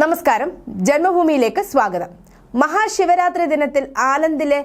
നമസ്കാരം. ജന്മഭൂമിയിലേക്ക് സ്വാഗതം. മഹാശിവരാത്രി ദിനത്തിൽ ആനന്ദിലെ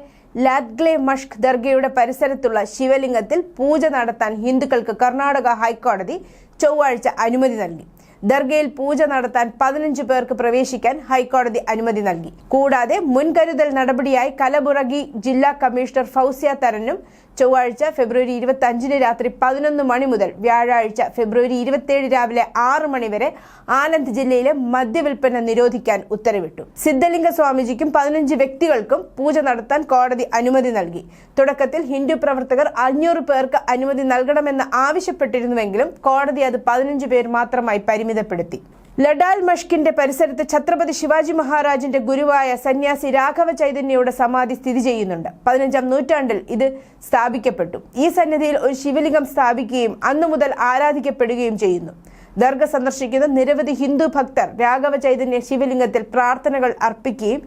ലാദ്ഗ്ലെ മഷ്ക് ദർഗയുടെ പരിസരത്തുള്ള ശിവലിംഗത്തിൽ പൂജ നടത്താൻ ഹിന്ദുക്കൾക്ക് കർണാടക ഹൈക്കോടതി ചൊവ്വാഴ്ച അനുമതി നൽകി. ദർഗയിൽ പൂജ നടത്താൻ പതിനഞ്ച് പേർക്ക് പ്രവേശിക്കാൻ ഹൈക്കോടതി അനുമതി നൽകി. കൂടാതെ മുൻകരുതൽ നടപടിയായി കലബുറഗി ജില്ലാ കമ്മീഷണർ ഫൗസിയ തരനും ചൊവ്വാഴ്ച ഫെബ്രുവരി ഇരുപത്തി അഞ്ചിന് രാത്രി പതിനൊന്ന് മണി മുതൽ വ്യാഴാഴ്ച ഫെബ്രുവരി ഇരുപത്തിയേഴ് രാവിലെ ആറ് മണി വരെ ആനന്ദ് ജില്ലയിലെ മദ്യവിൽപ്പന നിരോധിക്കാൻ ഉത്തരവിട്ടു. സിദ്ധലിംഗ സ്വാമിജിക്കും പതിനഞ്ച് വ്യക്തികൾക്കും പൂജ നടത്താൻ കോടതി അനുമതി നൽകി. തുടക്കത്തിൽ ഹിന്ദു പ്രവർത്തകർ അഞ്ഞൂറ് പേർക്ക് അനുമതി നൽകണമെന്ന് ആവശ്യപ്പെട്ടിരുന്നുവെങ്കിലും കോടതി അത് പതിനഞ്ച് പേർ മാത്രമായി പരിമിതപ്പെടുത്തി. ലഡാൽ മഷ്കിന്റെ പരിസരത്ത് ഛത്രപതി ശിവാജി മഹാരാജിന്റെ ഗുരുവായ സന്യാസി രാഘവ ചൈതന്യയുടെ സമാധി സ്ഥിതി ചെയ്യുന്നുണ്ട്. പതിനഞ്ചാം നൂറ്റാണ്ടിൽ ഇത് സ്ഥാപിക്കപ്പെട്ടു. ഈ സന്നിധിയിൽ ഒരു ശിവലിംഗം സ്ഥാപിക്കുകയും അന്നു മുതൽ ആരാധിക്കപ്പെടുകയും ചെയ്യുന്നു. ദർഗ സന്ദർശിക്കുന്ന നിരവധി ഹിന്ദു ഭക്തർ രാഘവ ചൈതന്യ ശിവലിംഗത്തിൽ പ്രാർത്ഥനകൾ അർപ്പിക്കുകയും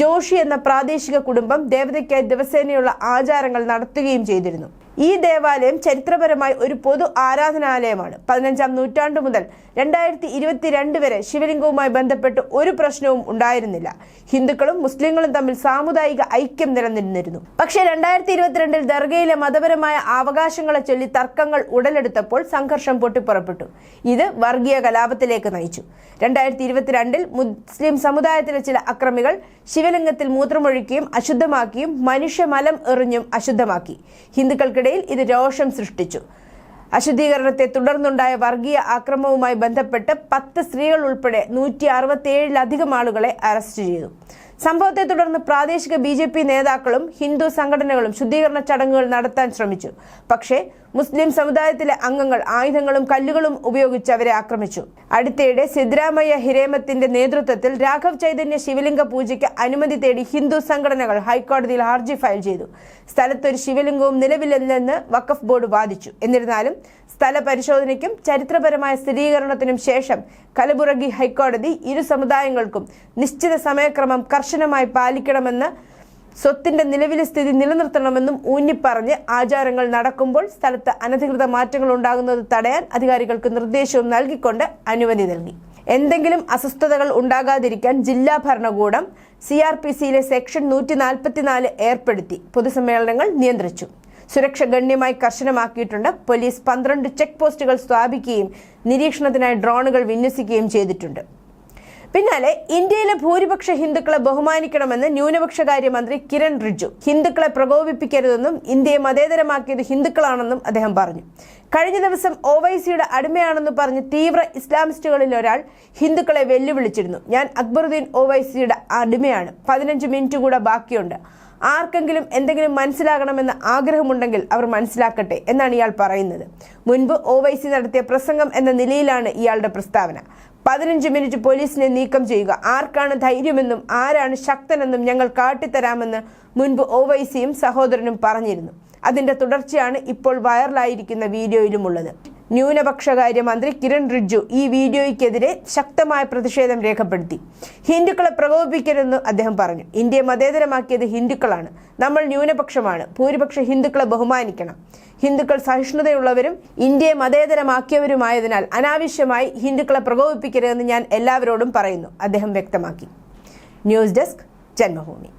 ജോഷി എന്ന പ്രാദേശിക കുടുംബം ദേവതയ്ക്കായി ദിവസേനയുള്ള ആചാരങ്ങൾ നടത്തുകയും ചെയ്തിരുന്നു. ഈ ദേവാലയം ചരിത്രപരമായി ഒരു പൊതു ആരാധനാലയമാണ്. പതിനഞ്ചാം നൂറ്റാണ്ടു മുതൽ രണ്ടായിരത്തി ഇരുപത്തിരണ്ട് വരെ ശിവലിംഗവുമായി ബന്ധപ്പെട്ട് ഒരു പ്രശ്നവും ഉണ്ടായിരുന്നില്ല. ഹിന്ദുക്കളും മുസ്ലിങ്ങളും തമ്മിൽ സാമുദായിക ഐക്യം നിലനിന്നിരുന്നു. പക്ഷേ രണ്ടായിരത്തി ഇരുപത്തിരണ്ടിൽ ദർഗയിലെ മതപരമായ അവകാശങ്ങളെ ചൊല്ലി തർക്കങ്ങൾ ഉടലെടുത്തപ്പോൾ സംഘർഷം പൊട്ടിപ്പുറപ്പെട്ടു. ഇത് വർഗീയ കലാപത്തിലേക്ക് നയിച്ചു. രണ്ടായിരത്തി ഇരുപത്തിരണ്ടിൽ മുസ്ലിം സമുദായത്തിലെ ചില അക്രമികൾ ശിവലിംഗത്തിൽ മൂത്രമൊഴിക്കുകയും അശുദ്ധമാക്കിയും മനുഷ്യമലം എറിഞ്ഞും അശുദ്ധമാക്കി. ഹിന്ദുക്കൾക്കിടയിൽ ഇത് രോഷം സൃഷ്ടിച്ചു. അശുദ്ധീകരണത്തെ തുടർന്നുണ്ടായ വർഗീയ ആക്രമവുമായി ബന്ധപ്പെട്ട് പത്ത് സ്ത്രീകൾ ഉൾപ്പെടെ നൂറ്റി അറുപത്തിയേഴിലധികം ആളുകളെ അറസ്റ്റ് ചെയ്തു. സംഭവത്തെ തുടർന്ന് പ്രാദേശിക ബി ജെ പി നേതാക്കളും ഹിന്ദു സംഘടനകളും ശുദ്ധീകരണ ചടങ്ങുകൾ നടത്താൻ ശ്രമിച്ചു. പക്ഷേ മുസ്ലിം സമുദായത്തിലെ അംഗങ്ങൾ ആയുധങ്ങളും കല്ലുകളും ഉപയോഗിച്ച് അവരെ ആക്രമിച്ചു. അടുത്തിടെ സിദ്ധരാമയ്യ ഹിരേമത്തിന്റെ നേതൃത്വത്തിൽ രാഘവ് ചൈതന്യ ശിവലിംഗ പൂജയ്ക്ക് അനുമതി തേടി ഹിന്ദു സംഘടനകൾ ഹൈക്കോടതിയിൽ ഹർജി ഫയൽ ചെയ്തു. സ്ഥലത്തൊരു ശിവലിംഗവും നിലവിലില്ലെന്ന് വഖഫ് ബോർഡ് വാദിച്ചു. എന്നിരുന്നാലും സ്ഥല പരിശോധനയ്ക്കും ചരിത്രപരമായ സ്ഥിരീകരണത്തിനും ശേഷം കലബുറഗി ഹൈക്കോടതി ഇരു സമുദായങ്ങൾക്കും നിശ്ചിത സമയക്രമം കർശനമായി പാലിക്കണമെന്ന് സ്വത്തിന്റെ നിലവിലെ സ്ഥിതി നിലനിർത്തണമെന്നും ഊന്നിപ്പറഞ്ഞ് ആചാരങ്ങൾ നടക്കുമ്പോൾ സ്ഥലത്ത് അനധികൃത മാറ്റങ്ങൾ ഉണ്ടാകുന്നത് തടയാൻ അധികാരികൾക്ക് നിർദ്ദേശവും നൽകിക്കൊണ്ട് അനുമതി നൽകി. എന്തെങ്കിലും അസ്വസ്ഥതകൾ ഉണ്ടാകാതിരിക്കാൻ ജില്ലാ ഭരണകൂടം സി ആർ പി സിയിലെ സെക്ഷൻ നൂറ്റി നാൽപ്പത്തിനാല് ഏർപ്പെടുത്തി. പൊതുസമ്മേളനങ്ങൾ നിയന്ത്രിച്ചു. സുരക്ഷ ഗണ്യമായി കർശനമാക്കിയിട്ടുണ്ട്. പോലീസ് പന്ത്രണ്ട് ചെക്ക് പോസ്റ്റുകൾ സ്ഥാപിക്കുകയും നിരീക്ഷണത്തിനായി ഡ്രോണുകൾ വിന്യസിക്കുകയും ചെയ്തിട്ടുണ്ട്. പിന്നാലെ ഇന്ത്യയിലെ ഭൂരിപക്ഷ ഹിന്ദുക്കളെ ബഹുമാനിക്കണമെന്ന് ന്യൂനപക്ഷകാര്യ മന്ത്രി കിരൺ റിജു ഹിന്ദുക്കളെ പ്രകോപിപ്പിക്കരുതെന്നും ഇന്ത്യയെ മതേതരമാക്കിയത് ഹിന്ദുക്കളാണെന്നും അദ്ദേഹം പറഞ്ഞു. കഴിഞ്ഞ ദിവസം ഒവൈസിയുടെ അടിമയാണെന്ന് പറഞ്ഞ് തീവ്ര ഇസ്ലാമിസ്റ്റുകളിൽ ഒരാൾ ഹിന്ദുക്കളെ വെല്ലുവിളിച്ചിരുന്നു. ഞാൻ അക്ബറുദ്ദീൻ ഒവൈസിയുടെ അടിമയാണ്. പതിനഞ്ച് മിനിറ്റ് കൂടെ ബാക്കിയുണ്ട്. ആർക്കെങ്കിലും എന്തെങ്കിലും മനസ്സിലാകണമെന്ന് ആഗ്രഹമുണ്ടെങ്കിൽ അവർ മനസ്സിലാക്കട്ടെ എന്നാണ് ഇയാൾ പറയുന്നത്. മുൻപ് ഒവൈസി നടത്തിയ പ്രസംഗം എന്ന നിലയിലാണ് ഇയാളുടെ പ്രസ്താവന. പതിനഞ്ച് മിനിറ്റ് പോലീസിനെ നീക്കം ചെയ്യുക. ആർക്കാണ് ധൈര്യമെന്നും ആരാണ് ശക്തനെന്നും ഞങ്ങൾ കാട്ടിത്തരാമെന്ന് മുൻപ് ഒവൈസിയും സഹോദരനും പറഞ്ഞിരുന്നു. അതിന്റെ തുടർച്ചയാണ് ഇപ്പോൾ വൈറലായിരിക്കുന്ന വീഡിയോയിലുമുള്ളത്. ന്യൂനപക്ഷകാര്യ മന്ത്രി കിരൺ റിജ്ജു ഈ വീഡിയോയ്ക്കെതിരെ ശക്തമായ പ്രതിഷേധം രേഖപ്പെടുത്തി. ഹിന്ദുക്കളെ പ്രകോപിപ്പിക്കരുതെന്ന് അദ്ദേഹം പറഞ്ഞു. ഇന്ത്യയെ മതേതരമാക്കിയത് ഹിന്ദുക്കളാണ്. നമ്മൾ ന്യൂനപക്ഷമാണ്. ഭൂരിപക്ഷ ഹിന്ദുക്കളെ ബഹുമാനിക്കണം. ഹിന്ദുക്കൾ സഹിഷ്ണുതയുള്ളവരും ഇന്ത്യയെ മതേതരമാക്കിയവരുമായതിനാൽ അനാവശ്യമായി ഹിന്ദുക്കളെ പ്രകോപിപ്പിക്കരുതെന്ന് ഞാൻ എല്ലാവരോടും പറയുന്നു. അദ്ദേഹം വ്യക്തമാക്കി. News desk Janmabhumi.